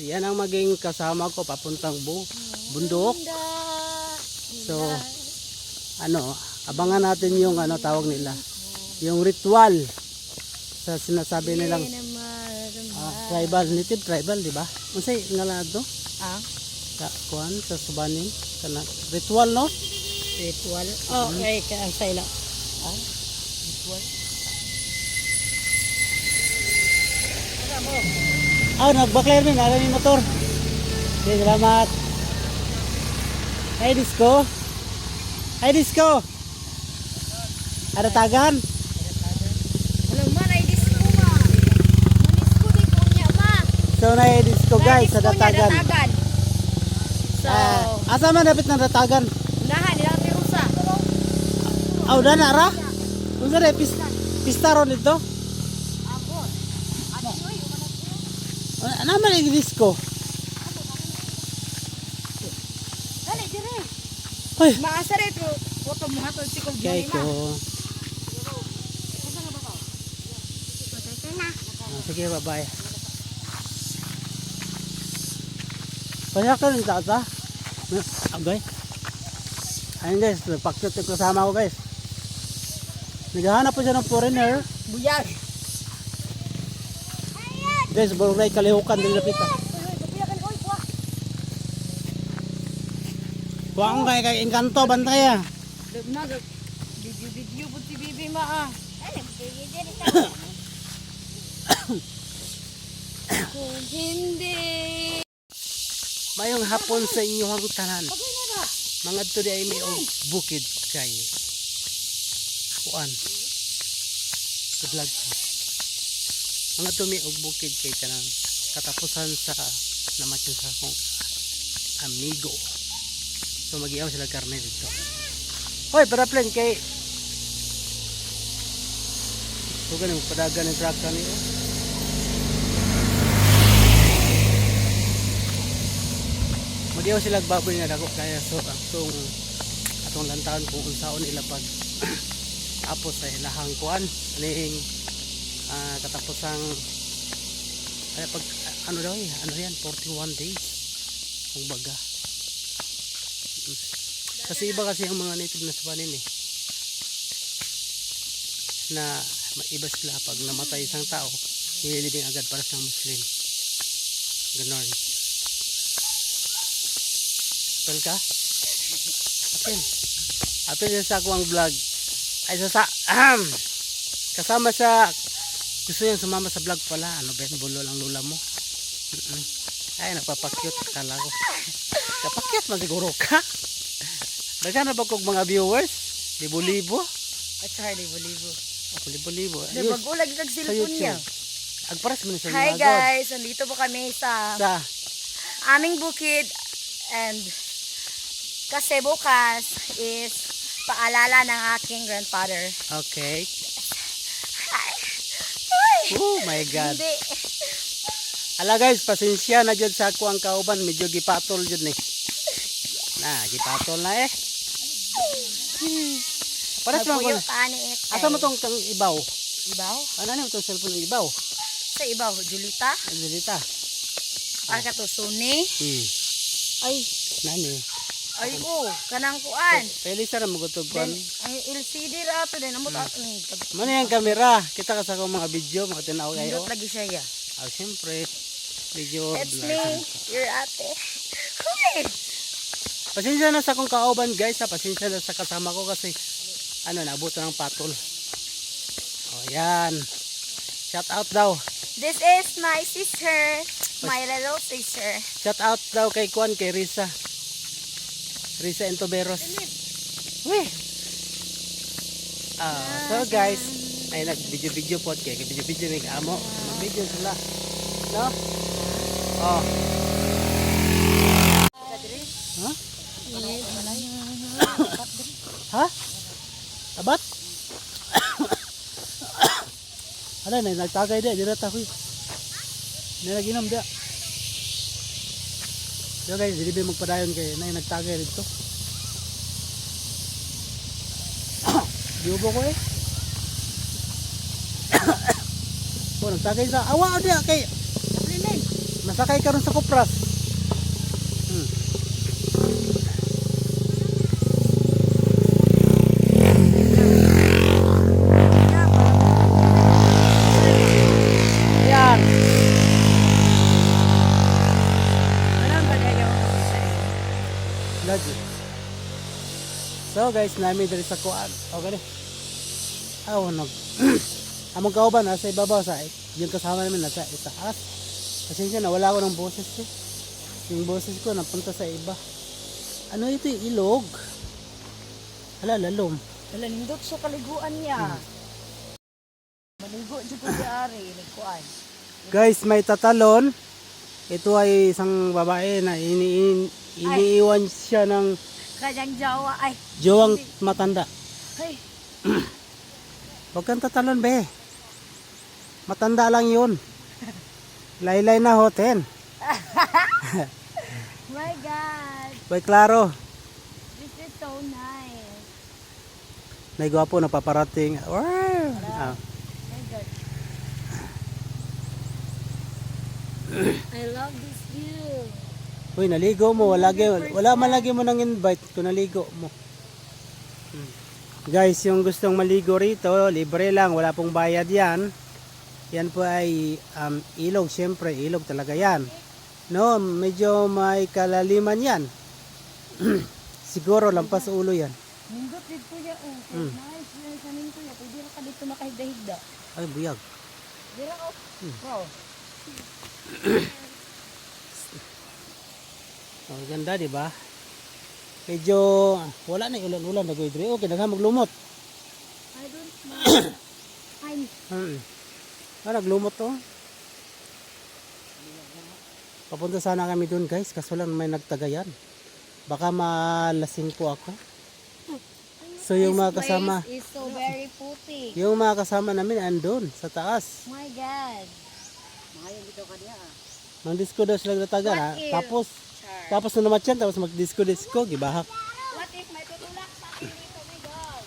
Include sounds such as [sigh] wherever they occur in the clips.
yan ang maging kasama ko papuntang bu bundok. So, ano, abangan natin yung ano tawag nila, yung ritual sa sinasabi nilang ah, tribal, native tribal, di ba? Unsay ngalan to? Ah, Sa kuan sa subanin kana ritual no? ritual. Oh, ay, ka ang sayla. Ah, ritual. Ano mo? Ah, nagbakler min, ara yung motor. Okay, salamat. Hi, disco. Hi, disco. Ada tagan? Alam mo, na disco ma. Manisco di ko niya ma. So, na disco guys, sa Na-disco niya, datagan. datagan. So, Ah, asa man dapat ng datagan? unahan nila ang pirusa. Aw, oh, na ra? Unsa re pis pista ron dito? Ako. Ano? Ano naman yung disco? Dali, dire. Hoy, Maasa rin ito. Foto mo nga ito. Sikog kay ko. Sige, bye-bye. Kaya ka rin tata. Agay. Ayun guys, pakyot yung kasama ko guys. Naghahanap po siya ng foreigner. Buyag. Guys, barangay kalihukan din lapit ah. Kuha kay kay Encanto, bantay ah. Nag video-video po si Bibi ma ah. Kung hindi. Mayong hapon sa inyong tanan. Mga to ay may bukid kay kuan. Sa vlog ko. Mga may og bukid kay kanang katapusan sa namatyon sa akong amigo. So magiaw sila karne dito. Hoy, para plan kay So ganun, padagan ng truck kanino. Magiyaw sila baboy nga dako kaya so atong atong lantaon kung unsaon nila pag [clears throat] sa ilahang kuan aning ah, katapusang ay pag ano daw eh ano yan 41 days kung baga Mm. kasi iba kasi ang mga native na sabanin eh na maiba sila pag namatay isang tao nililibing agad para sa muslim ganon Apel ka? Apel. Apel sa akong vlog. Ay sa sa. [clears throat] Kasama sa gusto yan sumama sa vlog pala. Ano ba yan? Bulo lang lula mo. Ay, nagpapakyut. Akala ko. Kapakyut man siguro ka. Daga na ba kong mga viewers? Libo-libo? At saka libo-libo. Libo-libo. Na Ayun, magulag kag cellphone niya. Agparas mo na sa Hi guys, nandito po kami sa Sa aming bukid and kasi bukas is paalala ng aking grandfather. Okay. Oh my [laughs] God. Hindi. Ala guys, pasensya na jud sa ako ang kauban, medyo gipatol jud ni. Na, gipatol na eh. Para sa mga. Asa mo tong tong ibaw? Ibaw? Ano na mo tong cellphone ibaw? Sa ibaw, Julita. Angelita. Para ka to Sony. Hmm. Ay, Nani? Ay oh, kanang kuan. Pwede sa mo gutog kon. ay LCD ra to din. Amot ato ni. Mano yung kamera? Kita ka sa akong mga video, mga tinaw kayo. Pindot lagi siya ya. Ah, siyempre. Video It's me, your ate. Huy! Pasensya na sa akong kauban guys, ha. Pasensya na sa kasama ko kasi ano, naabot na ng patol. Oh, yan. Shout out daw. This is my sister, my little sister. Shout out daw kay Kwan, kay Risa. Risa Entoberos. Weh. Ah, so guys, ay nag-video-video po kay video-video may amo. Mag-video sila. No? Oh. Ha? ha? Abat? [coughs] Ano na, nagtagay di, di na takoy. Nilaginom di. So guys, hindi ba magpadayon kay na nagtagay rito. [coughs] Diubo ko eh. [coughs] oh, nagtagay sa awa dia kay Aprilen. Nasakay ka ron sa Kupras. So guys, namin diri sa kuan. O gani. Aw nag [clears throat] Among kauban nasa ibabaw sa yung kasama namin nasa itaas. Kasi na wala ako ng boses eh. Yung boses ko napunta sa iba. Ano ito eh, ilog? Hala, lalom. Wala nindot sa kaliguan niya. Maligo jud ko di ari nagkuan. Guys, may tatalon. Ito ay isang babae na ini iniiwan siya ng Kanyang jawa ay jowang matanda. ay [clears throat] Huwag kang tatalon, be. Matanda lang yun. Laylay na hoten. [laughs] my god. Bay klaro. This is so nice. May gwapo na paparating. Wow. Ah. [clears throat] I love this view. Uy, naligo mo. Wala, wala man lagi mo nang invite kung naligo mo. Hmm. Guys, yung gustong maligo rito, libre lang. Wala pong bayad yan. Yan po ay um, ilog. Siyempre, ilog talaga yan. No, medyo may kalaliman yan. [clears throat] Siguro, lampas sa ulo yan. Nindot dito ya oh. Mm. Nice. Nice kanin ko ya. Pwede ka dito makahigda-higda. Ay, buyag. Dira oh. Wow. [clears throat] Oh, ganda, di ba? Medyo wala na ulan-ulan na dre. Okay, nagha maglumot. I don't know. [coughs] I'm Hmm. Ah, naglumot to. Papunta sana kami doon, guys, kaso lang may nagtagayan. Baka malasing po ako. So yung mga kasama, is so very puti. yung mga kasama namin andun sa taas. My God. Mayo dito ka diya. Mang-disco daw sila natagan ha. Tapos. Tapos na naman yan, tapos mag-disco-disco, gibahak. What if may tutulak sa akin dito, my God?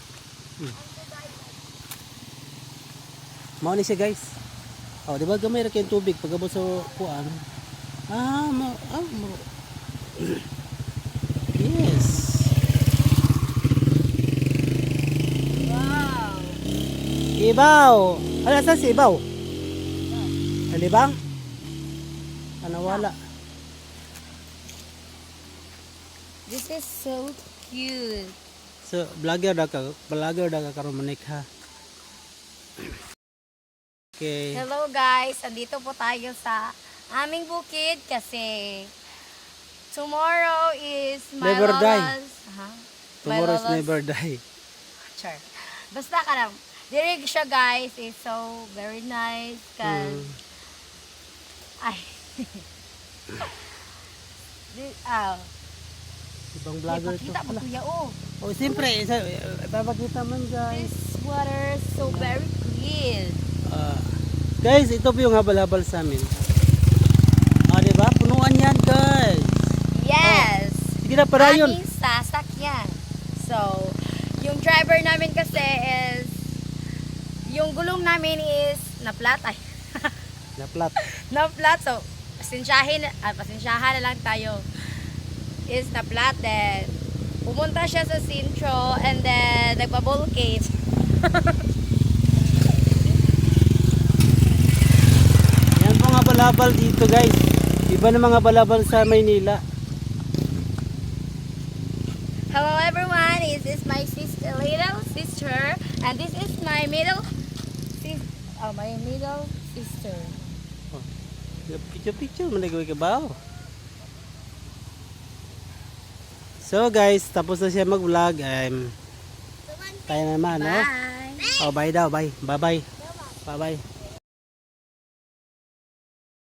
Mao ni siya guys. Oh, di ba gamay ra kayong tubig pag abot sa kuan. Ah, mo, ah, mo. [clears throat] Yes. Wow. Ibaw. Ano sa si Ibaw? Alibang? Ano wala? This is so cute. So, vlogger da ka, vlogger da ka manik ha. Okay. Hello guys, andito po tayo sa aming bukid kasi tomorrow is my Never die. lola's... Ha? My Tomorrow is lola's- never die. [laughs] Char. Basta ka lang. Dirig siya guys is so very nice. Cause, Mm. ay. [laughs] Di- ah, Ibang vlogger to. pakita mo kuya oh. Oh, siyempre, isa, ipapakita man guys. This water is so very clean. Ah, guys, ito po yung habal-habal sa amin. Ah, di ba? Punuan yan, guys. Yes. Sige na, para yun. Aming sasakyan. So, yung driver namin kasi is, yung gulong namin is na-flat. Ay, [laughs] Na-flat. na-flat. So, pasensyahin, ah, pasensyahan na lang tayo. Is na-flat then pumunta siya sa Sintro and then nagpa-volcate. [laughs] Yan po nga balabal dito, guys. Iba na mga balabal sa Maynila. Hello everyone, this is my sister, little sister, and this is my middle, sis, oh, my middle sister. Picture-picture, managawin ka ba? So guys, tapos na siya mag-vlog. Um, tayo na naman, no? Bye! Oh, bye daw, bye. Bye-bye. Bye-bye.